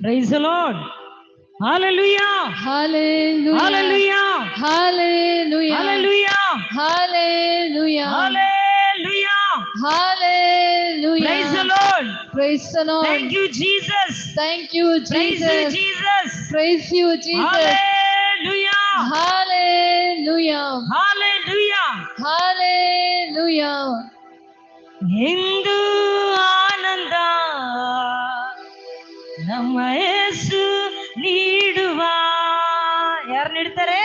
Praise the Lord. Hallelujah. Hallelujah. Hallelujah. Hallelujah. Hallelujah. Hallelujah. Hallelujah. Hallelujah. Praise the Lord. Praise the Lord. Thank you, Jesus. Thank you, Jesus. Praise you, Jesus. Praise you, Jesus. Hallelujah. Hallelujah. Hallelujah. Hallelujah. Hindu Ananda. ನಮ್ಮ ಯೇಸು ನೀಡುವ. ಯಾರು ನೀಡ್ತಾರೆ?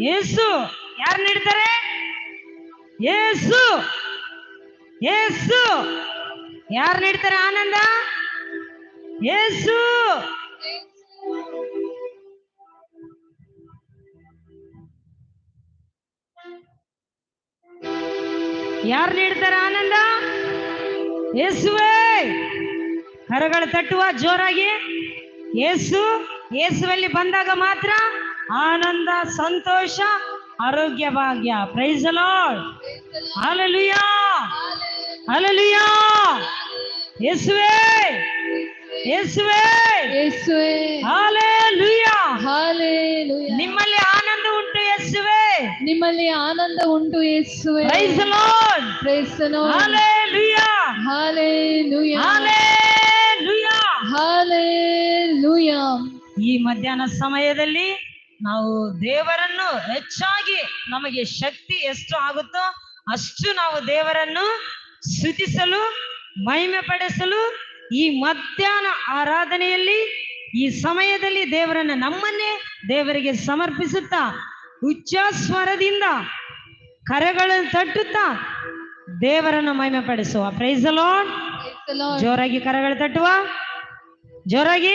ಯೇಸು. ಯಾರು ನೀಡ್ತಾರೆ? ಯೇಸು. ಯೇಸು. ಯಾರು ನೀಡ್ತಾರೆ ಆನಂದ? ಯೇಸು. ಯಾರು ನೀಡ್ತಾರೆ ಆನಂದ? ಯೇಸುವೇ. ಕರಗಳು ತಟ್ಟುವ ಜೋರಾಗಿ ಏಸು ಯೇಸುವಲ್ಲಿ ಬಂದಾಗ ಮಾತ್ರ ಆನಂದ ಸಂತೋಷ ಆರೋಗ್ಯ ಭಾಗ್ಯ. ಪ್ರೈಸ್ ಲಾರ್ಡ್ ಅಲಲುಯ ಅಲಲುಯ ಯೇಸುವೇ ಯೇಸುವೇ ಯೇಸುವೇ ಹಾಲೆಲೂಯಾ Hallelujah. ನಿಮ್ಮಲ್ಲಿ ಆನಂದ ಉಂಟು ಯೇಸುವೇ ನಿಮ್ಮಲ್ಲಿ ಆನಂದ ಉಂಟು ಯೇಸುವೇ price lord price lord Lord. Hallelujah ಹಾಲೆ ಹಾಲೆಲೂಯಾ Hallelujah. ಈ ಮಧ್ಯಾಹ್ನ ಸಮಯದಲ್ಲಿ ನಾವು ದೇವರನ್ನು ಹೆಚ್ಚಾಗಿ ನಮಗೆ ಶಕ್ತಿ ಎಷ್ಟು ಆಗುತ್ತೋ ಅಷ್ಟು ನಾವು ದೇವರನ್ನು ಸ್ತುತಿಸಲು ಮಹಿಮೆ ಪಡಿಸಲು ಈ ಮಧ್ಯಾಹ್ನ ಆರಾಧನೆಯಲ್ಲಿ ಈ ಸಮಯದಲ್ಲಿ ದೇವರನ್ನು ನಮ್ಮನ್ನೇ ದೇವರಿಗೆ ಸಮರ್ಪಿಸುತ್ತಾ ಉಚ್ಚ ಸ್ವರದಿಂದ ಕರೆಗಳನ್ನು ತಟ್ಟುತ್ತಾ ದೇವರನ್ನು ಮಹಿಮೆ ಪಡಿಸುವ ಪ್ರೈಸ್ Praise ಜೋರಾಗಿ ಕರಗಳು ತಟ್ಟುವ. ಜೋರಾಗಿ.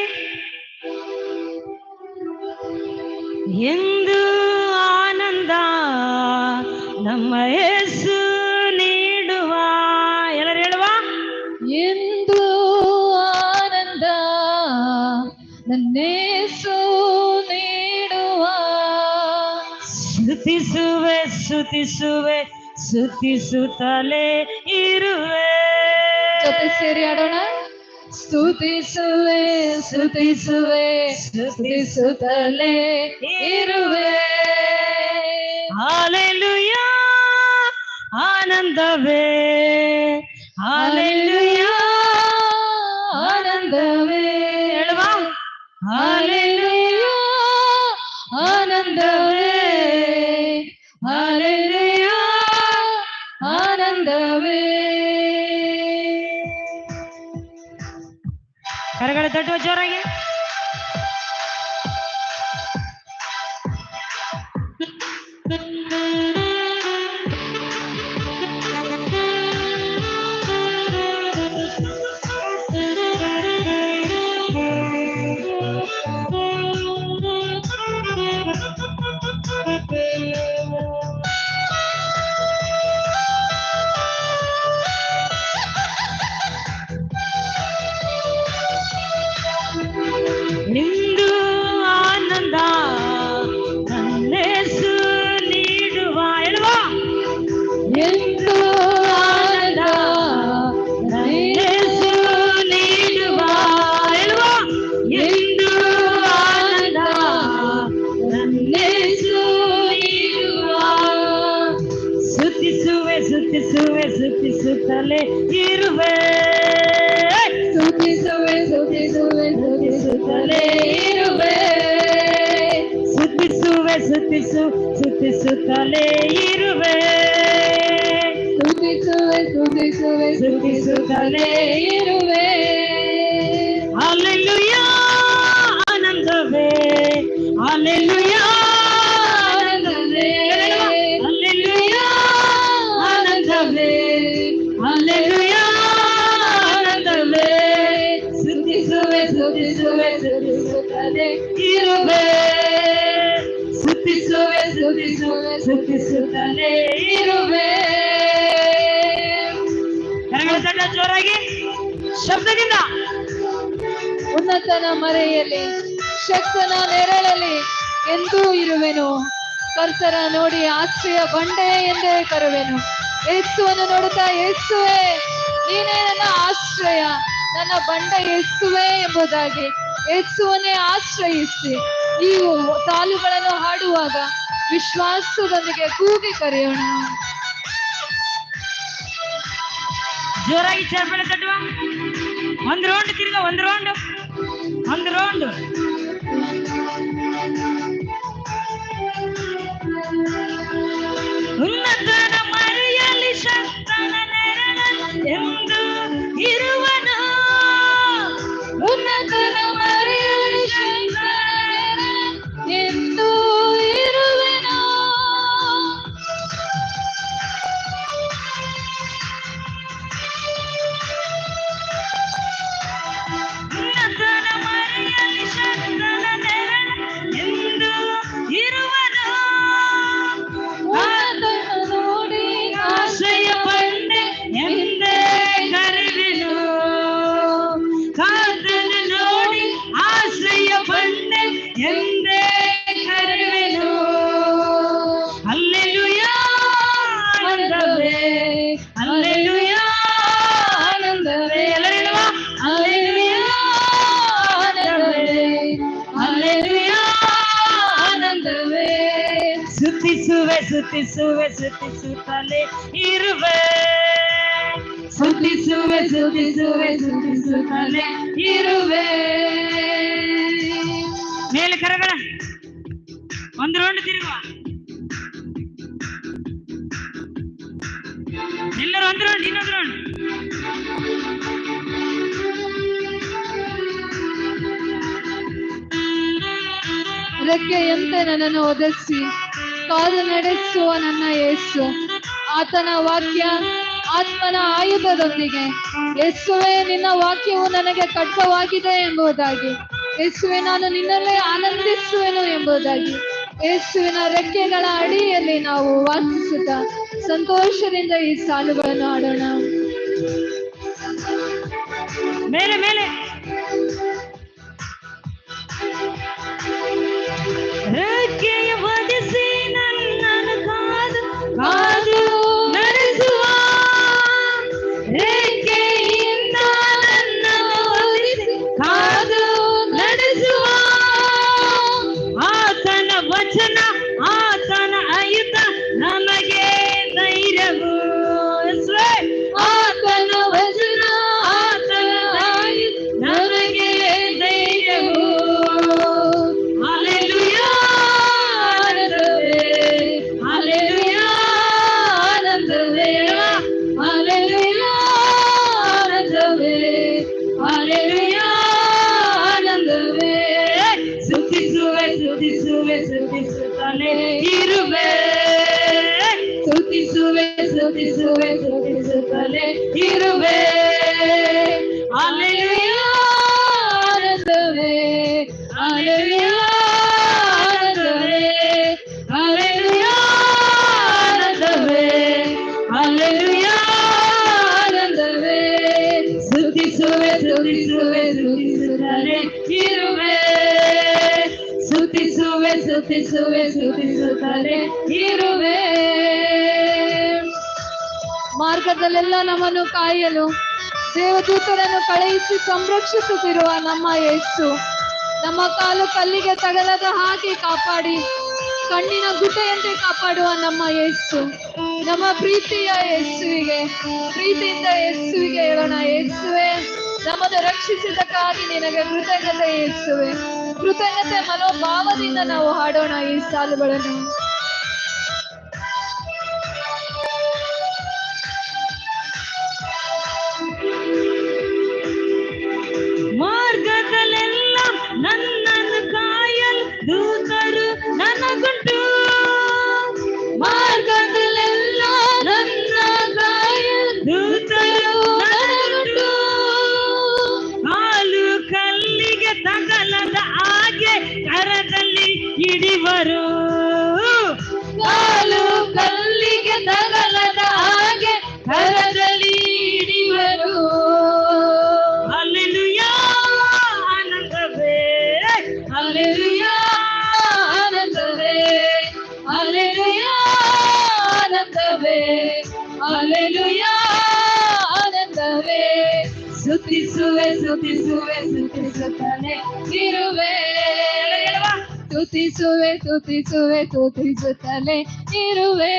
ಎಂದು ಆನಂದ ನಮ್ಮ ಯೇಸು ನೀಡುವ. ಎಲ್ಲರೂ ಹೇಳುವ. ಎಂದು ಆನಂದ ನನ್ನೇಸು ನೀಡುವ. ಸುತಿಸುವೆ ಸುತಿಸುವೆ ಸುತಿಸುತ್ತಲೇ ಇರುವೆ. ಜೊತೆ ಸೇರಿ ಆಡೋಣ. ಸ್ತುತಿಸುವೆ ಸ್ತುತಿಸುವೆ ಸ್ತುತಿಸುತ್ತಲೇ ಇರುವೆ ಹಾಲೆಲುಯಾ ಆನಂದವೇ ಹಾಲೆಲುಯಾ ಜಗಳ ದೊಡ್ಡ ಜೋರಾಗಿ ಸುತ್ತಿಸುವೆ ಸುತ್ತಿಸುತ್ತಲೇ ಇರುವೆ. ಸ್ತುತಿಸುವೆ ಸ್ತುತಿಸುವೆ ಸ್ತುತಿಸುತ್ತಲೇ ಇರುವೆ. ಸುತ್ತಿಸುವೆ ಸುತ್ತಿಸು ಸುತ್ತಿಸುತ್ತಲೇ ಇರುವೆ. ಸ್ತುತಿಸುವೆ ಸ್ತುತಿಸುವೆ ಸ್ತುತಿಸುತ್ತಲೇ ಇರುವೆ. ಅಲ್ಲೆಲ್ಲುಯಾ ಆನಂದವೇ. ಅಲ್ಲೆಲ್ಲುಯಾ ಸುತ್ತಿಸುವೆ ಸುತ್ತಿಸುತ್ತಲೇ ಇರುವೆ. ಸುತ್ತಿಸುವೆ ಸುತ್ತಿಸುವೆ ಸುತ್ತಿಸುತ್ತಲೇ ಇರುವೆ. ಕರಗಳ ತಟ್ಟ ಜೋರಾಗಿ ಶಬ್ದದಿಂದ. ಉನ್ನತನ ಮರೆಯಲ್ಲಿ ಶಕ್ತನ ನೆರಳಲ್ಲಿ ಎಂದೂ ಇರುವೆನು. ಕರ್ತನ ನೋಡಿ ಆಶ್ರಯ ಬಂಡೆ ಎಂದೇ ಕರುವೆನು. ಯೇಸುವನ್ನು ನೋಡುತ್ತಾ ಯೇಸುವೆ ನೀನೇ ನನ್ನ ಆಶ್ರಯ. ನನ್ನ ಬಂಡ ಯೇಸುವೆ ಎಂಬುದಾಗಿ ಎಸುವನೇ ಆಶ್ರಯಿಸಿ. ನೀವು ಸಾಲುಗಳನ್ನು ಹಾಡುವಾಗ ವಿಶ್ವಾಸದೊಂದಿಗೆ ಕೂಗಿ ಕರೆಯೋಣ. ಜೋರಾಗಿ ಚರ್ಪಣೆ ತಟ್ಟುವ ಒಂದು ರೌಂಡ್ ತಿರ್ಗ, ಒಂದು ರೌಂಡ್ ಒಂದು ರೌಂಡ್ ಸುತ್ತಿಸುವೆ ಸುತ್ತಿಸುತ್ತಲೇ ಇರುವೆ. ಸುತ್ತಿಸುವೆ ಸುತ್ತಿಸುವೆ ಸುತ್ತಿಸುತ್ತಲೇ ಇರುವೆ. ಮೇಲೆ ಕರಗಳ ಒಂದು ರೌಂಡ್ ತಿರುಗುವ. ಎಲ್ಲರೂ ಒಂದು ರೌಂಡ್ ಇನ್ನೊಂದು ರೌಂಡ್ ರೆಕ್ಕೆಯಂತೆ ನನ್ನನ್ನು ಒದಗಿಸಿ. ಕಾದು ನಡೆಸುವ ನನ್ನ ಯೇಸು. ಆತನ ವಾಕ್ಯ ಆತ್ಮನ ಆಯುಧದೊಂದಿಗೆ. ಯೇಸುವೆ, ನಿನ್ನ ವಾಕ್ಯವು ನನಗೆ ಕಟ್ಟವಾಗಿದೆ ಎಂಬುದಾಗಿ. ಯೇಸುವೆ, ನಾನು ನಿನ್ನಲ್ಲೇ ಆನಂದಿಸುವೆನು ಎಂಬುದಾಗಿ. ಯೇಸುವಿನ ರೆಕ್ಕೆಗಳ ಅಡಿಯಲ್ಲಿ ನಾವು ವಾಸಿಸುತ್ತಾ ಸಂತೋಷದಿಂದ ಈ ಸಾಲುಗಳನ್ನು ಆಡೋಣ ಮೇಲೆ ಮೇಲೆ. ಸ್ತುತಿಸುವೆ ಸ್ತುತಿಸುತ್ತಲೇ ಇರುವೆ. ಅಲೆಯುವೆ ಅಲೆಯ ಸುತಿಸುವೆ ಸುತಿಸುವೆ ಸುತಿಸುತ್ತಲೇ ಇರುವೆ. ಸುತಿಸುವೆ ಸುತಿಸುವೆ ಸ್ತುತಿಸುತ್ತಲೇ ಇರುವೆ. ಮಾರ್ಗದಲ್ಲೆಲ್ಲ ನಮ್ಮನ್ನು ಕಾಯಲು ದೇವದೂತರನ್ನು ಕಳುಹಿಸಿ ಸಂರಕ್ಷಿಸುತ್ತಿರುವ ನಮ್ಮ ಯೇಸು. ನಮ್ಮ ಕಾಲು ಕಲ್ಲಿಗೆ ತಗಲದ ಹಾಗೆ ಕಾಪಾಡಿ, ಕಣ್ಣಿನ ಗುಟೆಯಂತೆ ಕಾಪಾಡುವ ನಮ್ಮ ಯೇಸು. ನಮ್ಮ ಪ್ರೀತಿಯ ಯೇಸುವಿಗೆ, ಪ್ರೀತಿಯಿಂದ ಯೇಸುವಿಗೆ ಹೇಳೋಣ ಯೇಸುವೆ. ನಮ್ಮನ್ನು ರಕ್ಷಿಸಿದಕ್ಕಾಗಿ ನಿನಗೆ ಕೃತಜ್ಞತೆ ಯೇಸುವೆ. ಕೃತಜ್ಞತೆ ಮನೋಭಾವದಿಂದ ನಾವು ಹಾಡೋಣ ಈ ಸಾಲುಗಳನ್ನು. இடி வரும். ಸ್ತುತಿಸುವೆ ಸ್ತುತಿಸುವೆ ಸ್ತುತಿಸುತ್ತಲೇ ಇರುವೆ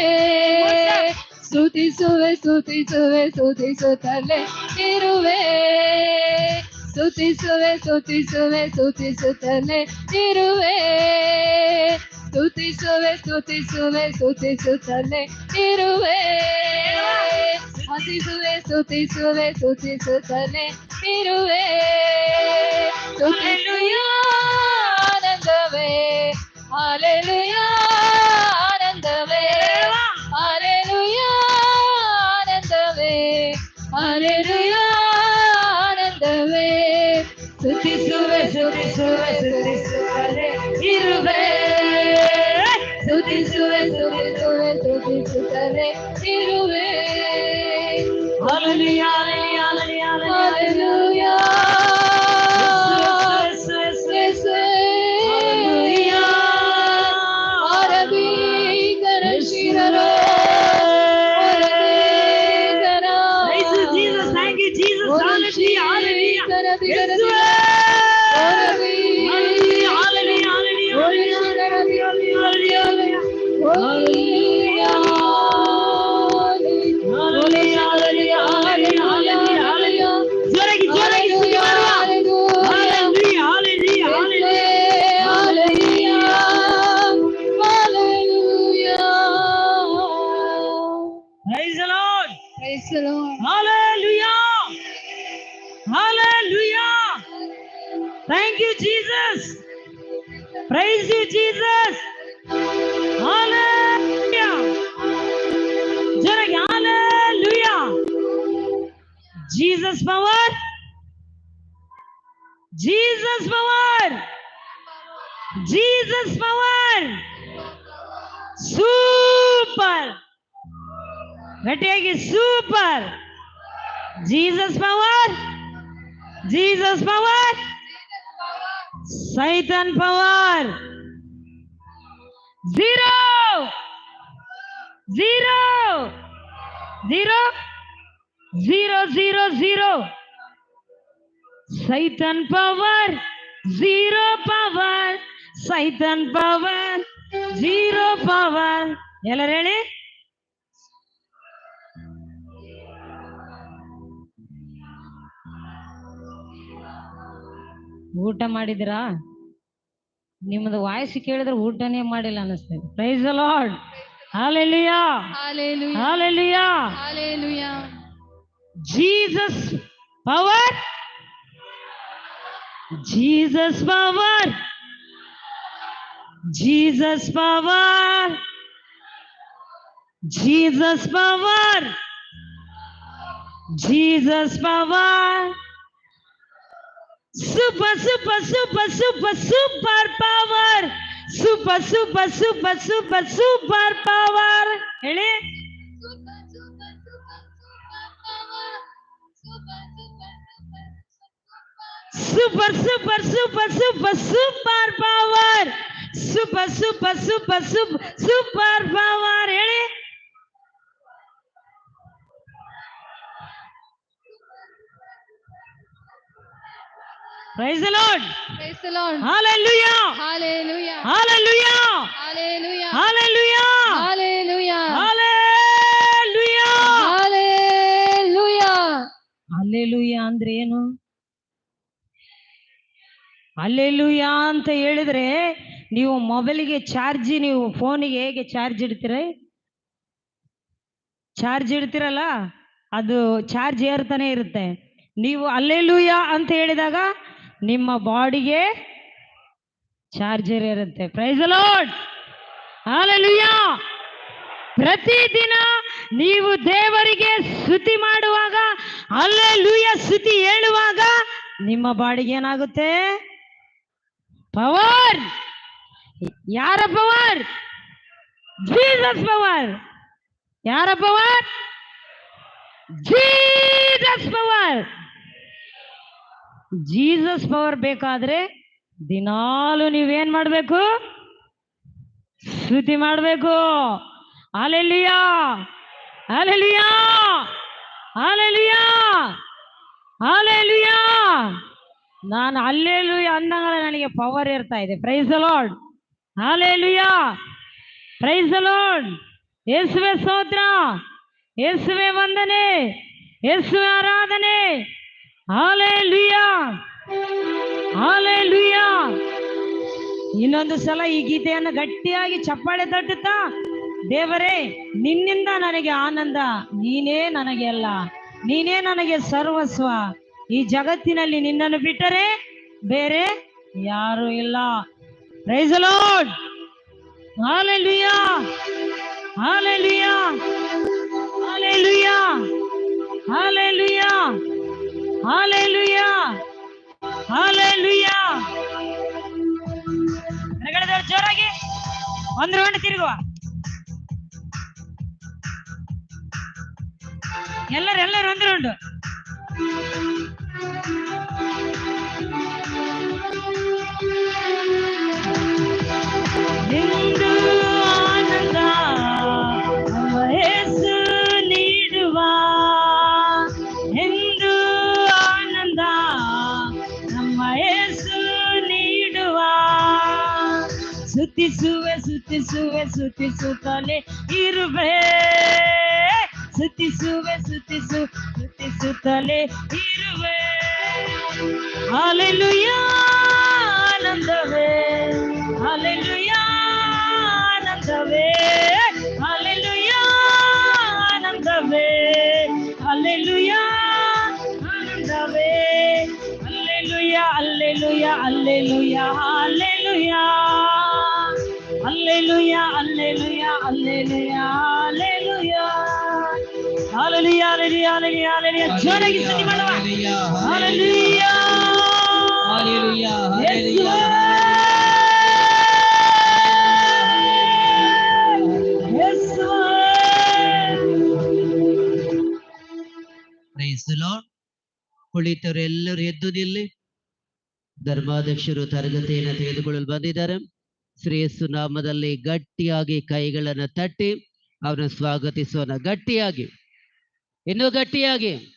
ಸ್ತುತಿಸುವೆ ಸ್ತುತಿಸುವೆ ಸ್ತುತಿಸುತ್ತಲೇ ಇರುವೆ ಸ್ತುತಿಸುವೆ ಸ್ತುತಿಸುವೆ ಸ್ತುತಿಸುತ್ತಲೇ ಇರುವೆ ಸ್ತುತಿಸುವೆ ಸ್ತುತಿಸುವೆ ಸ್ತುತಿಸುತ್ತಲೇ ಇರುವೆ ಸ್ತುತಿಸುವೆ ಸ್ತುತಿಸುವೆ ಸ್ತುತಿಸುತ್ತಲೇ ಇರುವೆ ಸ್ತುತಿಸುಯ ಆನಂದವೇ அலெலுயா ஆனந்தமே. அலெலுயா ஆனந்தமே. அலெலுயா ஆனந்தமே. சுத்தி சுவே சுத்தி சுவே சுத்தி சுவே இருவே. சுத்தி சுவே சுத்தி சுவே சுத்தி சுவே இருவே. Alleluia you, Jesus. Hallelujah. जरा hallelujah. Jesus power. Jesus power. Jesus power. Super. घटेगी super Jesus power Jesus power Satan power zero zero zero zero zero zero Satan power zero power Satan power zero power எல்லாரும் ಹೇಳಿ ಊಟ ಮಾಡಿದಿರಾ ನಿಮ್ಮದು voice ಕೇಳಿದ್ರೆ ಊಟನೇ ಮಾಡಿಲ್ಲ ಅನಿಸ್ತದೆ. Praise Lord hallelujah hallelujah Jesus power Jesus power Jesus power Jesus power Jesus power super super super super super power super super super super super power ಹೇಳಿ super super super super super power super super super super super power ಹೇಳಿ praise the Lord hallelujah hallelujah hallelujah hallelujah alleluia ಅಂದ್ರೆ ಏನು? Alleluia ಅಂತ ಹೇಳಿದ್ರೆ ನೀವು ಮೊಬೈಲಿಗೆ charge ನೀವು ಫೋನಿಗೆ ಹೇಗೆ ಚಾರ್ಜ್ ಇಡ್ತೀರ? ಚಾರ್ಜ್ ಇಡ್ತೀರಲ್ಲ ಅದು ಚಾರ್ಜ್ ಏರ್ತಾನೆ ಇರುತ್ತೆ. ನೀವು ಅಲ್ಲೆಲುಯ್ಯ ಅಂತ ಹೇಳಿದಾಗ ನಿಮ್ಮ ಬಾಡಿಗೆ ಚಾರ್ಜರ್ ಇರುತ್ತೆ. ಪ್ರೈಸ್ ಲಾರ್ಡ್ ಹಾಲೆಲುಯ್ಯ ಪ್ರತಿದಿನ ನೀವು ದೇವರಿಗೆ ಸ್ತುತಿ ಮಾಡುವಾಗ ಅಲ್ಲೆಲುಯ್ಯ ಸ್ತುತಿ ಹೇಳುವಾಗ ನಿಮ್ಮ ಬಾಡಿಗೆ ಏನಾಗುತ್ತೆ? ಪವರ್ ಯಾರ ಪವರ್ ಜೀಸಸ್ ಪವರ್ ಯಾರ power Jesus power Jesus power ಬೇಕಾದ್ರೆ ದಿನಾಲು ನೀವೇನ್ ಮಾಡ್ಬೇಕು? ಸ್ತುತಿ ಮಾಡ್ಬೇಕು. ಅಲೆಲಿಯಾ ಅಲೆಲಿಯಾ ಅಲೆಲಿಯಾ ನಾನು ಅಲ್ಲೆಲ್ಲೂ ಅಂದಂಗಳ ನನಗೆ ಪವರ್ ಇರ್ತಾ ಇದೆ. Praise the Lord hallelujah praise the Lord ಯೇಸುವೆ ಸ್ತೋತ್ರ. ಯೇಸುವೆ ವಂದನೆ. ಯೇಸುವೆ ಆರಾಧನೆ. ಇನ್ನೊಂದು ಸಲ ಈ ಗೀತೆಯನ್ನು ಗಟ್ಟಿಯಾಗಿ ಚಪ್ಪಾಳೆ ತಟ್ಟುತ್ತಾ, ದೇವರೇ, ನಿನ್ನಿಂದ ನನಗೆ ಆನಂದ, ನೀನೇ ನನಗೆ ಅಲ್ಲ, ನೀನೇ ನನಗೆ ಸರ್ವಸ್ವ, ಈ ಜಗತ್ತಿನಲ್ಲಿ ನಿನ್ನನ್ನು ಬಿಟ್ಟರೆ ಬೇರೆ ಯಾರು ಇಲ್ಲ. Praise Lord hallelujah! Hallelujah! Hallelujah! Hallelujah! Hallelujah! Hallelujah! ಹೊರಗಡೆ ಜೋರಾಗಿ ಒಂದು ರೌಂಡ್ ತಿರುಗುವ. ಎಲ್ಲರೂ ಎಲ್ಲರೂ ಒಂದು ರೌಂಡ್. ಎಂದು ಸುತ್ತಿಸುವೆ ಸುತ್ತಿಸುವೆ ಸುತ್ತಿಸುತ್ತಲೇ ಇರುವೆ. ಸುತ್ತಿಸುವೆ ಸುತ್ತಿಸು ಸುತ್ತಿಸುತ್ತಲೇ ಇರುವೆ. ಅಲೆಲುಯ ಆನಂದವೇ. ಅಲೆಲುಯ ಆನಂದವೇ. ಅಲೆಲುಯ ಆನಂದವೇ. Alleluia ಆನಂದವೇ. Alleluia alleluia alleluia hallelujah alleluia hallelujah, hallelujah, hallelujah. Hallelujah, hallelujah, hallelujah, hallelujah. ಜೋರಾಗಿ ಸ್ತುತಿ ಮಾಡುವ hallelujah Alleluia. Alleluia, Alleluia. Lord ಕುಳಿತವರೆಲ್ಲರೂ ಎದ್ದು ನಿಲ್ಲಿ ಧರ್ಮಾಧ್ಯಕ್ಷರು ತರಗತಿಯನ್ನು ತೆಗೆದುಕೊಳ್ಳಲು ಬಂದಿದ್ದಾರೆ ಶ್ರೇಯಸ್ಸು ನಾಮದಲ್ಲಿ ಗಟ್ಟಿಯಾಗಿ ಕೈಗಳನ್ನು ತಟ್ಟಿ ಅವರನ್ನು ಸ್ವಾಗತಿಸೋಣ. ಗಟ್ಟಿಯಾಗಿ. ಇನ್ನೂ ಗಟ್ಟಿಯಾಗಿ.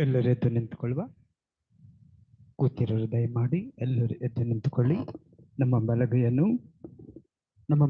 ಎಲ್ಲರೂ ಎದ್ದು ನಿಂತುಕೊಳ್ಳುವ ಕೂತಿರೋರು ದಯಮಾಡಿ ಎಲ್ಲರೂ ಎದ್ದು ನಿಂತುಕೊಳ್ಳಿ. ನಮ್ಮ ಬಲಗೈಯನ್ನು ನಮ್ಮ